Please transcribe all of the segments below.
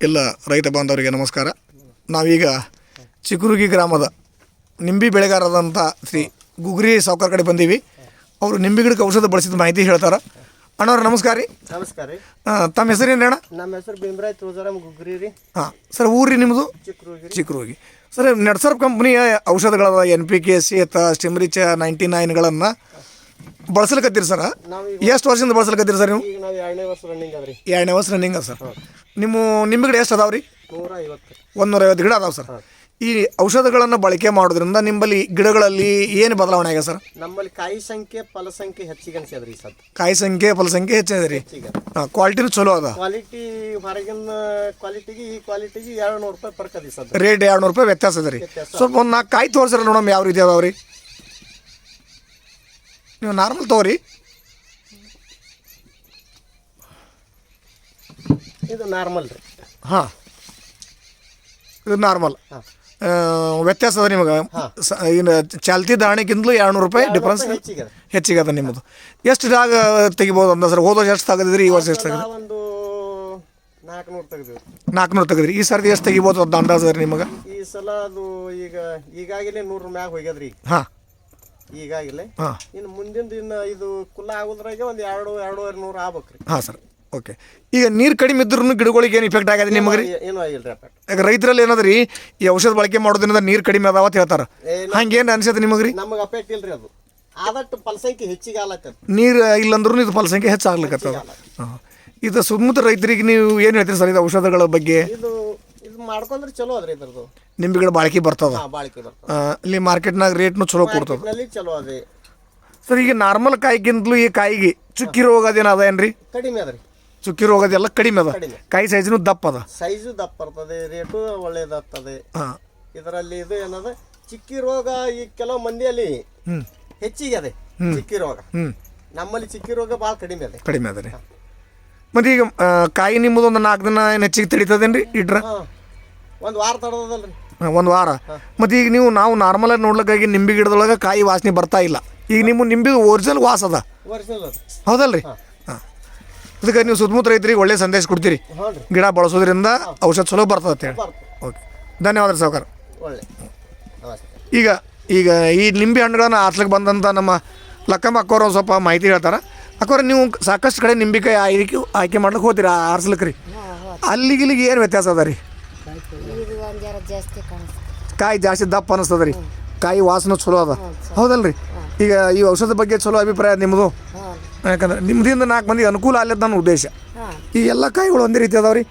ಎಲ್ಲ ರೈತ ಬಾಂಧವರಿಗೆ ನಮಸ್ಕಾರ. ನಾವೀಗ ಚಿಗುರುಗಿ ಗ್ರಾಮದ ನಿಂಬಿ ಬೆಳೆಗಾರದಂಥ ಶ್ರೀ ಗುಗ್ರಿ ಸಾವ್ಕಾರ್ ಕಡೆ ಬಂದೀವಿ. ಅವರು ನಿಂಬೆ ಗಿಡಕ್ಕೆ ಔಷಧ ಬಳಸಿದ ಮಾಹಿತಿ ಹೇಳ್ತಾರೆ. ಅಣ್ಣವ್ರ ನಮಸ್ಕಾರ ರೀ. ನಮಸ್ಕಾರ ರೀ. ಹಾಂ ತಮ್ಮ ಹೆಸರೇನು ಅಣ್ಣ? ನಮ್ಮ ಹೆಸರು ಭೀಮರಾಯ್ ತುಳಜಾರಾಮ್ ಗುಗ್ರಿ ರೀ. ಹಾಂ ಸರ್ ಊರಿ ನಿಮ್ಮದು ಚಿಕ್ಕರುಗಿ ಚಿಕ್ಕರುಗಿ ಸರ್ ನಡ್ಸರ್ ಕಂಪ್ನಿಯ ಔಷಧಗಳದ ಎನ್ ಪಿ ಕೆ ಸೇತ ಸ್ಟಿಮ್ರಿಚ ನೈಂಟಿ ನೈನ್ಗಳನ್ನು ಬಳಸ್ಲಿಕತ್ತೀರಿ ಸರ್? ನಾವು ಎಷ್ಟು ವರ್ಷದಿಂದ ಬಳಸ್ಲಿಕತ್ತೀರಿ ಸರ್ ನೀವು? ಈಗ ನಾವು ಎರಡನೇ ವರ್ಷ ರನ್ನಿಂಗ್ ಅದ್ರಿ. ಎರಡನೇ ವರ್ಷ ರನ್ನಿಂಗ್ ಸರ್. ನಿಮ್ಮ ನಿಮ್ಮ ಗಿಡ ಎಷ್ಟು ಅದಾವೆ ರೀ? ನೂರ ಐವತ್ತು ಗಿಡ ಅದಾವೆ ಸರ್. ಈ ಔಷಧಗಳನ್ನು ಬಳಕೆ ಮಾಡೋದ್ರಿಂದ ನಿಮ್ಮಲ್ಲಿ ಗಿಡಗಳಲ್ಲಿ ಏನು ಬದಲಾವಣೆ ಆಗ್ಯದ ಸರ್? ನಮ್ಮಲ್ಲಿ ಕಾಯಿ ಸಂಖ್ಯೆ ಫಲ ಸಂಖ್ಯೆ ಹೆಚ್ಚಿಗೆ ಅನ್ಸ್ಯದ್ರಿ ಸರ್ ಸದ್ ಕಾಯಿ ಸಂಖ್ಯೆ ಫಲ ಸಂಖ್ಯೆ ಹೆಚ್ಚಿದೆ ರೀ? ಹೆಚ್ಚಿಗೆ ಕ್ವಾಲಿಟಿನೂ ಚಲೋ ಅದ. ಕ್ವಾಲಿಟಿ ಹೊರಗಿನ ಕ್ವಾಲಿಟಿಗೆ ಈ ಕ್ವಾಲಿಟಿಗೆ ಎರಡು ನೂರು ರೂಪಾಯಿ ಫರ್ಕ್ ಅದ ಸದ್ ರೇಟ್ ಎರಡು ನೂರು ರೂಪಾಯಿ ವ್ಯತ್ಯಾಸ ಅದ ರೀ. ಸ್ವಲ್ಪ ಒಂದು ನಾಲ್ಕು ಕಾಯಿ ತೋರಿಸ್ರಿ ನೋಡಮ್ಮ ಯಾವ ರೀತಿ ಅದಾವೆ ರೀ. ನೀವು ನಾರ್ಮಲ್ ತೊಗೊರಿ. ಇದು ನಾರ್ಮಲ್ ರೀ. ಹಾಂ. ಇದು ನಾರ್ಮಲ್ ಹಾಂ. ವ್ಯತ್ಯಾಸ ಅದ ನಿಮಗೆ. ಸ- ಇನ್ನು ಚಾಲ್ತಿ ದಾಣಿಗಿಂತಲೂ ಎರಡು ನೂರು ರೂಪಾಯಿ ಡಿಫ್ರೆನ್ಸ್ ಹೆಚ್ಚಿಗೆ ಅದ ಹೆಚ್ಚಿಗೆ ಅದ. ನಿಮ್ಮದು ಎಷ್ಟು ಜಾಗ ತೆಗಿಬೋದು ಅಂದ ಸರ್? ಹೋದ ವರ್ಷ ಎಷ್ಟು ತೆಗೆದಿದ್ರಿ? ಈ ವರ್ಷ ಎಷ್ಟು ತೆಗೆದ್ರಿ ಒಂದು ನಾಲ್ಕುನೂರು ತೆಗೆದಿವಿ. ನಾಲ್ಕುನೂರು ತೆಗೆದ್ರಿ ಈ ಸರ್ತಿ ಎಷ್ಟು ತೆಗಿಬೋದು ಅಂತ ಅಂದಾಜು ರೀ ನಿಮಗೆ? ಈ ಸಲ ಅದು ಈಗ ಈಗಾಗಲೇ ನೂರು ಮ್ಯಾಗ ಹೋಗ್ಯದ್ರಿ. ಈಗ ಹಾಂ. ಈಗಾಗಲೇ. ಹಾಂ. ಇನ್ನು ಮುಂದಿನ ದಿನ ಇದು ಕುಲ್ಲ ಆಗೋದ್ರಾಗೆ ಒಂದು ಎರಡು ಎರಡೂವರೆ ನೂರು ಆಗ್ಬೇಕ್ರಿ. ಹಾಂ ಸರ್. ಓಕೆ. ಈಗ ನೀರು ಕಡಿಮೆ ಇದ್ರೂ ಗಿಡಗಳಿಗೆ ಏನು ಇಫೆಕ್ಟ್ ಆಗದೆ ನಿಮಗೆ ರೀ? ಏನೂ ಈಗ ರೈತರಲ್ಲಿ ಏನದ್ರಿ ಈ ಔಷಧ ಬಳಕೆ ಮಾಡೋದ್ರಿಂದ ನೀರು ಕಡಿಮೆ ಅದಾವ ಅಂತ ಹೇಳ್ತಾರೆ. ಹಂಗೇನು ಅನ್ಸತ್ತೆ ನಿಮಗೆ ರೀ? ನಮಗೆ ಅಪೇಟ್ ಇಲ್ರಿ ಅದು. ಆದಷ್ಟು ಫಲಸಂಖ್ಯೆ ಹೆಚ್ಚಿಗೆ ಆಲತ್ತದ ನೀರು ಇಲ್ಲಂದ್ರೂ ಇದು ಫಲಸಂಖ್ಯೆ ಹೆಚ್ಚಾಗ್ಲಿಕ್ಕೆ ಹೆಚ್ಚಾಗ್ಲಿಕ್ಕತ್ತದ ಹಾಂ. ಇದು ಸುಮ್ಮತ ರೈತರಿಗೆ ನೀವು ಏನು ಹೇಳ್ತೀರಿ ಸರ್ ಇದು ಔಷಧಗಳ ಬಗ್ಗೆ? ಇದು ಇದು ಮಾಡ್ಕೊಂಡ್ರೆ ಚಲೋ ಅದ್ರಿ ಇದ್ರದ್ದು. ನಿಂಬೆಗಳ ಬಾಳಿಕೆ ಬರ್ತದ? ಹಾ ಬಾಳಿಕೆ ಬರ್ತದೆ. ಆ, ಇಲ್ಲಿ ಮಾರ್ಕೆಟ್ನಾಗ ರೇಟ್ನು ಚಲೋ ಕೊಡ್ತದ. ನಲ್ಲಿ ಚಲೋ ಸರ್ ಈಗ ನಾರ್ಮಲ್ ಕಾಯಿಗಿಂತಲೂ ಈ ಕಾಯಿಗೆ ಚುಕ್ಕಿ ರೋಗ ಅದೇನು ಅದ ಏನ್ರಿ? ಕಡಿಮೆ ಅದ್ರಿ. ಚುಕ್ಕಿ ರೋಗದೆಲ್ಲ ಕಡಿಮೆ ಅದ. ಕಡಿಮೆ. ಕಾಯಿ ಸೈಜ್ನು ದಪ್ಪ ಅದ. ಸೈಜು ದಪ್ಪ ಇರ್ತದೆ ರೇಟು ಒಳ್ಳೇದಾಗ್ತದೆ. ಹಾಂ. ಇದರಲ್ಲಿ ಇದು ಏನದ? ಚಿಕ್ಕಿ ರೋಗ ಈ ಕೆಲವು ಮಂದಿಯಲ್ಲಿ ಹ್ಞೂ ಹೆಚ್ಚಿಗೆ ಅದೇ. ಚಿಕ್ಕಿ ರೋಗ. ಹ್ಞೂ ನಮ್ಮಲ್ಲಿ ಚಿಕ್ಕಿ ರೋಗ ಭಾಳ ಕಡಿಮೆ ಅದೇ. ಕಡಿಮೆ ಅದ ರೀ. ಮತ್ತು ಈಗ ಆ, ಕಾಯಿ ನಿಮ್ಮದು ಒಂದು ನಾಲ್ಕು ದಿನ ಏನು ಹೆಚ್ಚಿಗೆ ತಡೀತದೇನು ರೀ ಇಟ್ರ? ಹಾ. ಒಂದು ವಾರ ತಡದಲ್ರಿ ಒಂದು ವಾರ. ಮತ್ತು ಈಗ ನೀವು ನಾವು ನಾರ್ಮಲಾಗಿ ನೋಡ್ಲಿಕ್ಕಾಗಿ ನಿಂಬೆ ಗಿಡದೊಳಗೆ ಕಾಯಿ ವಾಸನೆ ಬರ್ತಾ ಇಲ್ಲ. ಈಗ ನಿಮ್ಮ ನಿಂಬೆ ಒರಿಜಿನಲ್ ವಾಸ ಅದ. ಒರಿಜಿನಲ್ ಅದು. ಹೌದಲ್ರಿ? ಅದಕ್ಕೆ ನೀವು ಸುತ್ತಮುತ್ತ ರೈತರಿಗೆ ಒಳ್ಳೆ ಸಂದೇಶ ಕೊಡ್ತೀರಿ. ಗಿಡ ಬಳಸೋದ್ರಿಂದ ಔಷಧ ಚಲೋ ಬರ್ತದೆ ಅಂತ ಹೇಳಿ. ಓಕೆ. ಧನ್ಯವಾದ ಸಹಕಾರ ಸಾವುಕಾರ ಈಗ ಈಗ ಈ ನಿಂಬೆ ಹಣ್ಣುಗಳನ್ನು ಆರ್ಸ್ಲಿಕ್ಕೆ ಬಂದಂಥ ನಮ್ಮ ಲಕ್ಕಮ್ಮ ಅಕ್ಕೋರು ಸ್ವಲ್ಪ ಮಾಹಿತಿ ಹೇಳ್ತಾರೆ. ಅಕ್ಕೋರ ನೀವು ಸಾಕಷ್ಟು ಕಡೆ ನಿಂಬಿಕಾಯಿ ಆಯ್ಕೆ ಆಯ್ಕೆ ಮಾಡ್ಲಿಕ್ಕೆ ಹೋತೀರ ಆರ್ಸ್ಲಿಕ್ಕೆ ರೀ ಅಲ್ಲಿಗೆ ಇಲ್ಲಿಗೆ ಏನು ವ್ಯತ್ಯಾಸ ಅದ ರೀ? ಕಾಯಿ ಜಾಸ್ತಿ ದಪ್ಪ ಅನಿಸ್ತದ ರೀ. ಕಾಯಿ ವಾಸನೆ ಚಲೋ ಅದ. ಹೌದಲ್ರಿ? ಈಗ ಈ ಔಷಧ ಬಗ್ಗೆ ಚಲೋ ಅಭಿಪ್ರಾಯ ನಿಮ್ಮದು ಯಾಕಂದ್ರೆ ನಿಮ್ದಿಂದ ನಾಲ್ಕು ಮಂದಿಗೆ ಅನುಕೂಲ ಆಗ್ಲದ ನನ್ನ ಉದ್ದೇಶ. ಈ ಎಲ್ಲ ಕಾಯಿಗಳು ಒಂದೇ ರೀತಿ ಅದಾವ ರೀ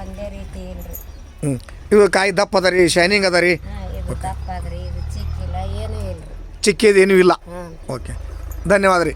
ಒಂದೇ ರೀತಿ ಇಲ್ರಿ. ಹ್ಞೂ ಇವು ಕಾಯಿ ದಪ್ಪ ಅದ ರೀ ಶೈನಿಂಗ್ ಅದ ರೀ ಇದು ದಪ್ಪ ಅದ್ರಿ ಇದು ಚಿಕ್ಕಿಲ್ಲ ಏನೂ ಇಲ್ರಿ. ಇಲ್ಲ. ಓಕೆ. ಧನ್ಯವಾದ ರೀ